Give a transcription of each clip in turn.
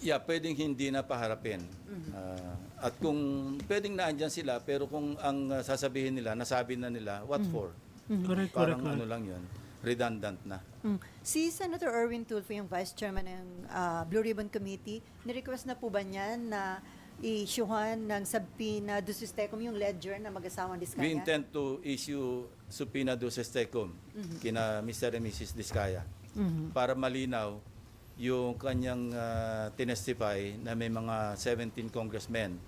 Yeah, pwedeng hindi na paharapin. Ah, at kung pwedeng naandyan sila, pero kung ang ah, sasabihin nila, nasabi na nila, what for? Correct, correct, Parang correct. ano lang yun, redundant na. Mm. Si Senator Erwin Tulfo, yung Vice Chairman ng ah, Blue Ribbon Committee, nirequest na po ba niya na i-issuehan ng subpoena do Sistecom yung ledger na mag-asawang Diskaya? We intend to issue subpoena duces tecum kina Mr. and Mrs. Diskaya para malinaw yung kanyang ah, tinestify na may mga 17 congressmen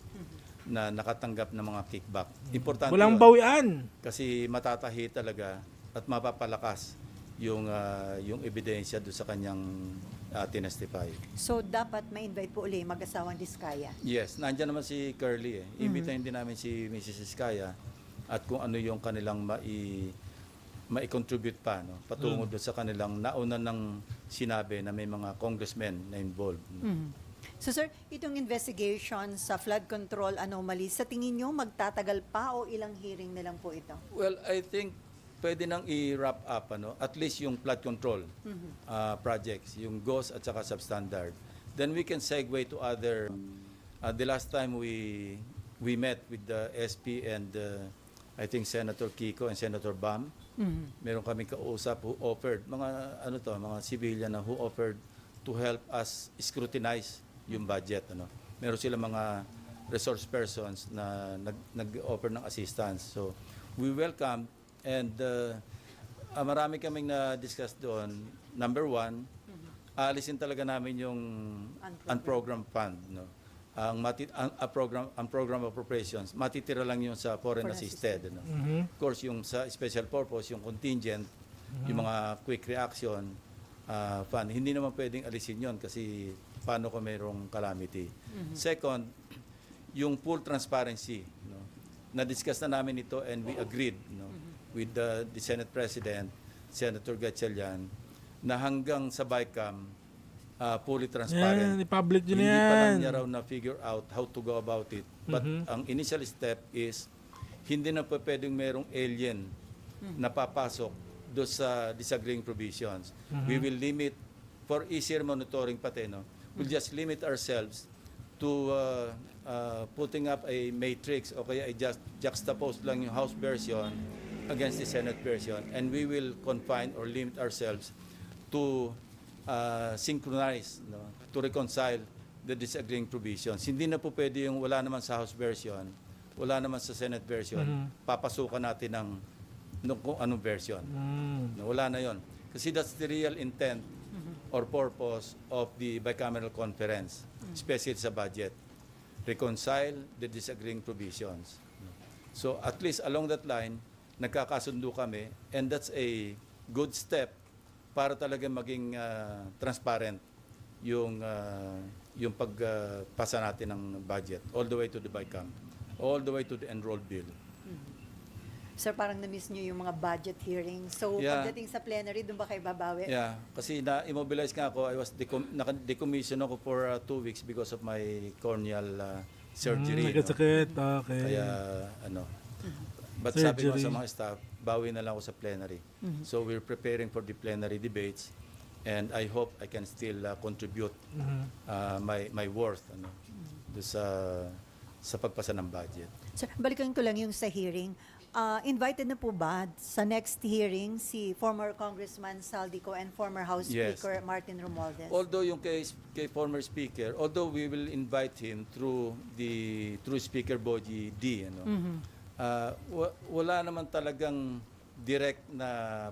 na nakatanggap ng mga kickback. Importante Walang yun. bawian. kasi matatahi talaga at mapapalakas yung ah, yung ebidensya do sa kanyang ah, tinestify. So, dapat ma-invite po uli mag-asawang Diskaya. Yes, nandiyan naman si Curly eh. Imbitahin din namin si Mrs. Iskaya at kung ano yung kanilang mai mai-contribute pa no patungo doon sa kanilang nauna ng sinabi na may mga congressmen na involved. Mhm. So sir, itong investigation sa flood control anomaly, sa tingin nyo magtatagal pa o ilang hearing na lang po ito? Well, I think pwede nang i-wrap up ano, at least yung flood control uh, projects, yung GOS at saka substandard. Then we can segue to other uh, the last time we we met with the SP and uh, I think Senator Kiko and Senator Bam, Mhm. meron kaming kausap who offered mga ano to, mga civilian na who offered to help us scrutinize yung budget ano. Meron sila mga resource persons na nag nag-offer ng assistance. So we welcome and uh, ah, marami kaming na-discuss doon. Number one, aalisin talaga namin yung unprogrammed fund. No? Ang, mati, ang, ang program, ang program appropriations, matitira lang yun sa foreign, Foreign assisted. No? Mhm. Of course, yung sa special purpose, yung contingent, yung mga quick reaction uh, fund, hindi naman pwedeng alisin yon kasi paano kung mayroong calamity. Second, yung full transparency. No? Na-discuss na namin ito and we agreed no? with the, the Senate President, Senator Gatchalian, na hanggang sa BICAM, uh, fully transparent. Yan, i-public yun Hindi pa yan. lang niya raw na figure out how to go about it. But Mhm. ang initial step is hindi na pa pwedeng merong alien na papasok do sa disagreeing provisions. We will limit for easier monitoring pati no. We'll just limit ourselves to uh, uh, putting up a matrix o kaya i just juxtapose lang yung House version against the Senate version and we will confine or limit ourselves to uh, synchronize, no, to reconcile the disagreeing provisions. Hindi na po pwede yung wala naman sa House version, wala naman sa Senate version, Mhm. papasukan natin ng, ng kung anong version. Mm. No, wala na yon. Kasi that's the real intent or purpose of the bicameral conference, especially sa budget. Reconcile the disagreeing provisions. So at least along that line, nagkakasundo kami and that's a good step para talaga maging ah, transparent yung ah, yung pagpasa natin ng budget all the way to the BICAM, all the way to the enrolled bill. Sir, parang na-miss nyo yung mga budget hearings. So, Yeah. pagdating sa plenary, doon ba kayo babawi? Yeah, kasi na-immobilize nga ako. I was decom- naka-decommission ako for uh, two weeks because of my corneal uh, surgery. Mm, no? nagkasakit. Okay. Kaya, ano. But sabi ko Surgery. sa mga staff, bawi na lang ako sa plenary. So we're preparing for the plenary debates and I hope I can still uh, contribute Mhm. uh, my my worth ano, do sa sa pagpasa ng budget. Sir, balikan ko lang yung sa hearing. Ah, invited na po ba sa next hearing si former Congressman Saldico and former House Yes. Speaker Martin Romualdez? Although yung kay, kay former speaker, although we will invite him through the through Speaker Boji D, ano, Mhm. Wa- wala naman talagang direct na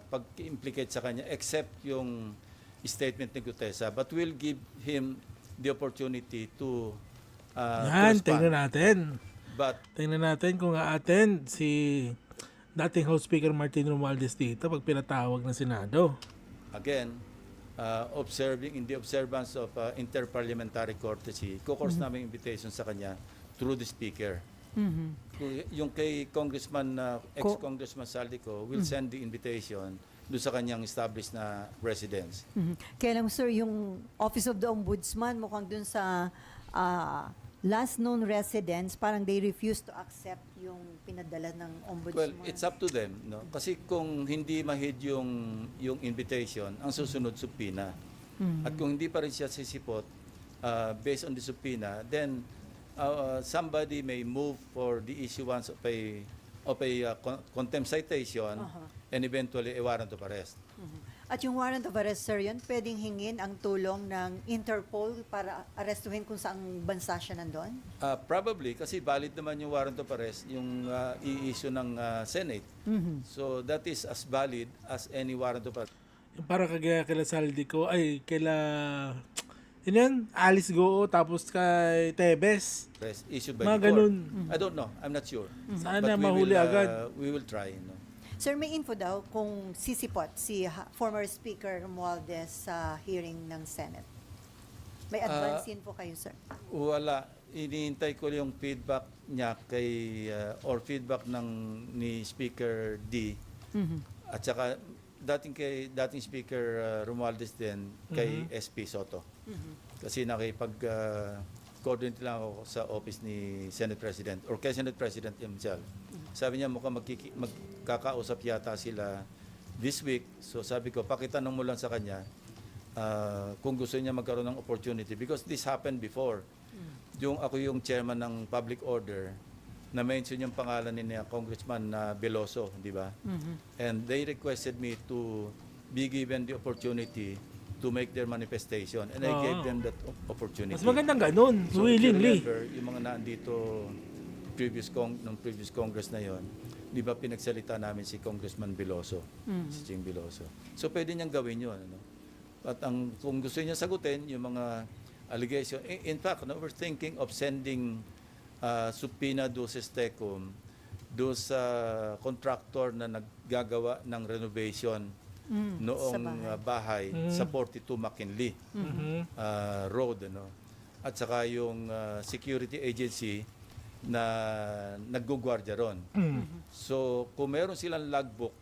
pag-implicate sa kanya except yung statement ni Gutesa. But we'll give him the opportunity to uh, to Yan, respond. tingnan natin. But Tingnan natin kung a-attend si dating House Speaker Martin Romualdez dito pag pinatawag ng Senado. again, uh, observing in the observance of uh, interparliamentary courtesy, kukors namin invitation sa kanya through the speaker. Mhm. Kung- Yung kay Congressman, uh, ex-Congressman Saldico will send the invitation doon sa kanyang established na residence. Mhm. Kaya lang sir, yung Office of the Ombudsman mukhang dun sa ah, last known residents, parang they refuse to accept yung pinadala ng Well, Ombudsman. it's up to them, no? Kasi kung hindi mahid yung yung invitation, ang susunod subpoena. Mhm. At kung hindi pa rin siya sisipot, uh, based on the subpoena, then uh, somebody may move for the issuance of a of a uh, con- contempt citation Uh-huh. and eventually a warrant of arrest. At yung warrant of arrest, sir, yun, pwedeng hingin ang tulong ng Interpol para arestuhin kung saang bansa siya nandun? Uh, probably kasi valid naman yung warrant of arrest yung uh, i-issue ng uh, Senate. So that is as valid as any warrant of arrest. Yung para kagaya kila Saldi ko, ay, kila, yun yan, Alice Goo, tapos kay Tebes. issued by Mga the court. ganun. I don't know. I'm not sure. Sana But we mahuli will, uh, agad. We will try. No? Sir, may info daw kung sisipot si ha- former Speaker Romualdez sa hearing ng Senate. May advance Ah, info kayo, sir? Wala. Iniintay ko yung feedback niya kay uh, or feedback ng ni Speaker D at saka dating kay dating Speaker uh, Romualdez din kay SP Soto. Kasi nakipag uh, coordinate lang ako sa office ni Senate President or kay Senate President himself. Sabi niya mukhang magkiki- magkakausap yata sila this week. So sabi ko, pakitanong mo lang sa kanya uh, kung gusto niya magkaroon ng opportunity because this happened before. Yung ako yung chairman ng public order na mention yung pangalan ni Congressman na Veloso, di ba? And they requested me to be given the opportunity to make their manifestation and I gave Ah. them that op- opportunity. Mas magandang ganun, So, willingly. remember, yung mga nandito previous cong ng previous Congress na yon, di ba pinagsalita namin si Congressman Veloso, si Ching Veloso. So pwede niyang gawin yun. Ano? At ang kung gusto niya sagutin yung mga allegation, in, in fact, no, we're thinking of sending uh, subpoena do tecum do sa contractor na naggagawa ng renovation Mm, noong sa bahay. uh, bahay Mm. sa 42 McKinley Mhm. uh, road ano at saka yung uh, security agency na naggugwardya ron. Mm. So kung meron silang logbook,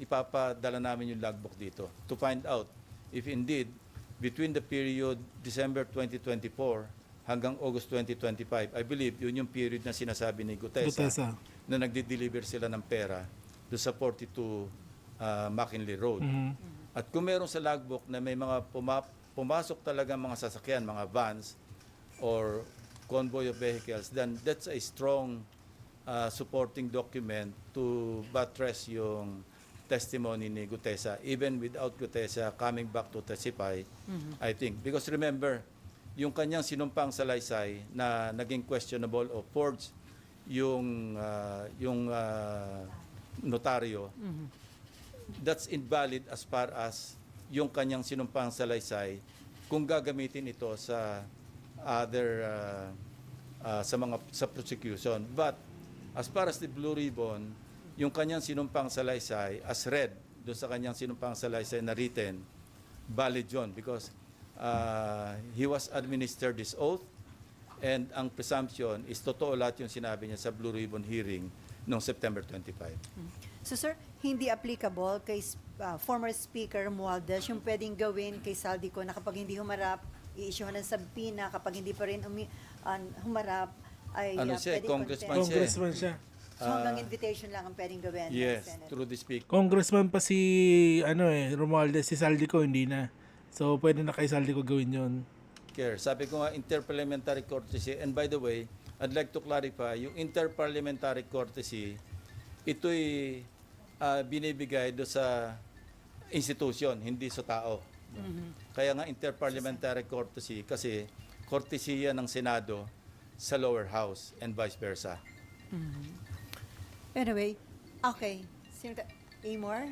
ipapadala namin yung logbook dito to find out if indeed between the period December 2024 hanggang August 2025, I believe yun yung period na sinasabi ni Gutesa, Gutesa. na nagde-deliver sila ng pera do sa 42 uh, McKinley Road. Mhm. At kung meron sa logbook na may mga puma- pumasok talaga mga sasakyan, mga vans or convoy of vehicles, then that's a strong uh, supporting document to buttress yung testimony ni Gutesa, even without Gutesa coming back to testify, I think. Because remember, yung kanyang sinumpang salaysay na naging questionable o forged yung, uh, yung uh, notaryo, that's invalid as far as yung kanyang sinumpang salaysay kung gagamitin ito sa other uh, uh, sa mga sa prosecution. But as far as the blue ribbon yung kanyang sinumpang salaysay as read doon sa kanyang sinumpang salaysay na written valid yun because uh, he was administered this oath and ang presumption is totoo lahat yung sinabi niya sa blue ribbon hearing noong September 25 So sir, hindi applicable kay uh, former Speaker Romualdez yung pwedeng gawin kay Saldico na kapag hindi humarap, i-issuehan ng sabpina, kapag hindi pa rin umi, an- humarap, ay Ano uh, siya, pwedeng congressman siya. Congressman siya. So hanggang invitation lang ang pwedeng gawin yes through the speak Congressman pa si, ano eh, Romualdez, si Saldi ko, hindi na. So, pwede na kay Saldi ko gawin yon care. Sabi ko nga, interparliamentary courtesy. And by the way, I'd like to clarify, yung interparliamentary courtesy, ito'y ah, binibigay do sa institution, hindi sa tao. Kaya nga interparliamentary courtesy kasi courtesy yan ng Senado sa lower house and vice versa. Anyway, okay. Sino ta- Amor?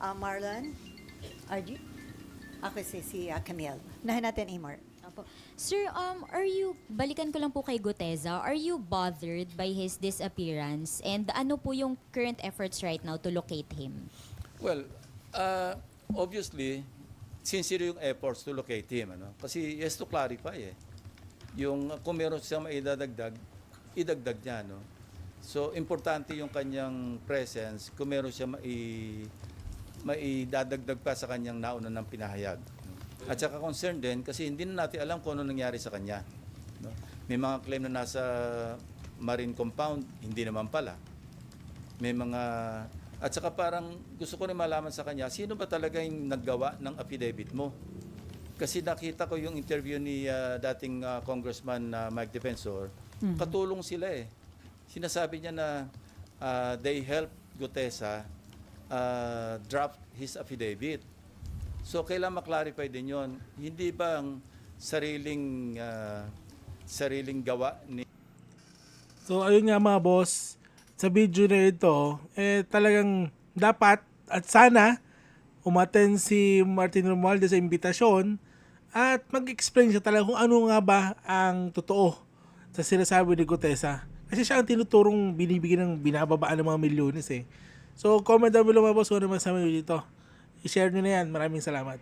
Uh, Marlon? RG? Okay, si, si uh, Camille. Nahin natin, Amor. Opo. Sir, um, are you, balikan ko lang po kay Guteza, are you bothered by his disappearance? And ano po yung current efforts right now to locate him? Well, uh, obviously, sincere yung efforts to locate him. Ano? Kasi he has to clarify eh. Yung uh, kung meron siya maidadagdag, idagdag niya. No? So, importante yung kanyang presence kung meron siya mai, maidadagdag pa sa kanyang nauna ng pinahayag. At saka concerned din kasi hindi na natin alam kung ano nangyari sa kanya. No? May mga claim na nasa marine compound, hindi naman pala may mga at saka parang gusto ko rin malaman sa kanya sino ba talaga yung naggawa ng affidavit mo Kasi nakita ko yung interview ni ah, dating ah, Congressman ah, Mike Defensor, katulong sila eh. Sinasabi niya na ah, they helped Gutesa ah, draft his affidavit. So kailan maklarify din yon. Hindi ba ang sariling ah, sariling gawa ni So ayun nga mga boss, sa video na ito, eh talagang dapat at sana umaten si Martin Romualdez sa imbitasyon at mag-explain siya talaga kung ano nga ba ang totoo sa sinasabi ni Gutesa. Kasi siya ang tinuturong binibigyan ng binababaan ng mga milyones eh. So comment down below mga boss kung ano masasabi nyo dito. I-share nyo na yan. Maraming salamat.